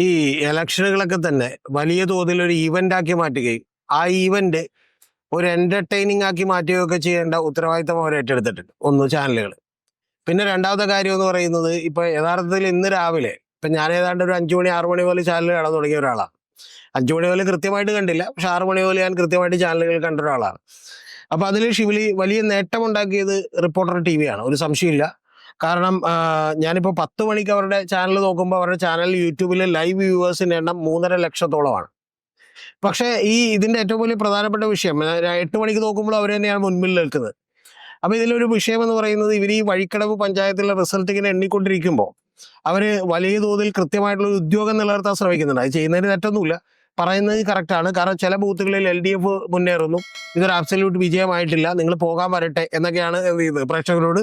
ഈ ഇലക്ഷനുകളൊക്കെ തന്നെ വലിയ തോതിൽ ഒരു ഈവന്റ് ആക്കി മാറ്റുകയും ആ ഈവന്റ് ഒരു എന്റർടൈനിങ് ആക്കി മാറ്റുകയൊക്കെ ചെയ്യേണ്ട ഉത്തരവാദിത്തം അവർ ഏറ്റെടുത്തിട്ടുണ്ട് ഒന്ന് ചാനലുകൾ പിന്നെ രണ്ടാമത്തെ കാര്യം എന്ന് പറയുന്നത് ഇപ്പൊ യഥാർത്ഥത്തിൽ ഇന്ന് രാവിലെ ഇപ്പൊ ഞാൻ ഏതാണ്ട് ഒരു അഞ്ചു മണി ആറു മണി പോലെ ചാനൽ കാണാൻ തുടങ്ങിയ ഒരാളാണ്. അഞ്ചു മണി പോലെ കൃത്യമായിട്ട് കണ്ടില്ല പക്ഷെ ആറു മണി പോലെ ഞാൻ കൃത്യമായിട്ട് ചാനലുകൾ കണ്ട ഒരാളാണ്. അപ്പൊ അതിൽ ഷിവിലി വലിയ നേട്ടമുണ്ടാക്കിയത് റിപ്പോർട്ടർ ടി വിയാണ് ഒരു സംശയമില്ല കാരണം ഞാനിപ്പോൾ ഞാനിപ്പോ പത്ത് മണിക്ക് അവരുടെ ചാനൽ നോക്കുമ്പോൾ അവരുടെ ചാനൽ യൂട്യൂബിൽ ലൈവ് വ്യൂവേഴ്സിന്റെ എണ്ണം മൂന്നര ലക്ഷത്തോളമാണ്. പക്ഷേ ഈ ഇതിന്റെ ഏറ്റവും വലിയ പ്രധാനപ്പെട്ട വിഷയം എട്ട് മണിക്ക് നോക്കുമ്പോൾ അവർ തന്നെയാണ് മുൻപിൽ നിൽക്കുന്നത്. അപ്പോൾ ഇതിലൊരു വിഷയം എന്ന് പറയുന്നത് ഇവർ ഈ വഴിക്കടവ് പഞ്ചായത്തിലെ റിസൾട്ട് ഇങ്ങനെ എണ്ണിക്കൊണ്ടിരിക്കുമ്പോൾ അവർ വലിയ തോതിൽ കൃത്യമായിട്ടുള്ള ഉദ്യോഗം നിലനിർത്താൻ ശ്രമിക്കുന്നുണ്ട്. അത് ചെയ്യുന്നതിന് തെറ്റൊന്നുമില്ല. പറയുന്നത് കറക്റ്റാണ് കാരണം ചില ബൂത്തുകളിൽ എൽ ഡി എഫ് മുന്നേറുന്നു. ഇതൊരു അബ്സല്യൂട്ട് വിജയമായിട്ടില്ല. നിങ്ങൾ പോകാൻ വരട്ടെ എന്നൊക്കെയാണ് എന്ത് ചെയ്യുന്നത്? പ്രേക്ഷകരോട്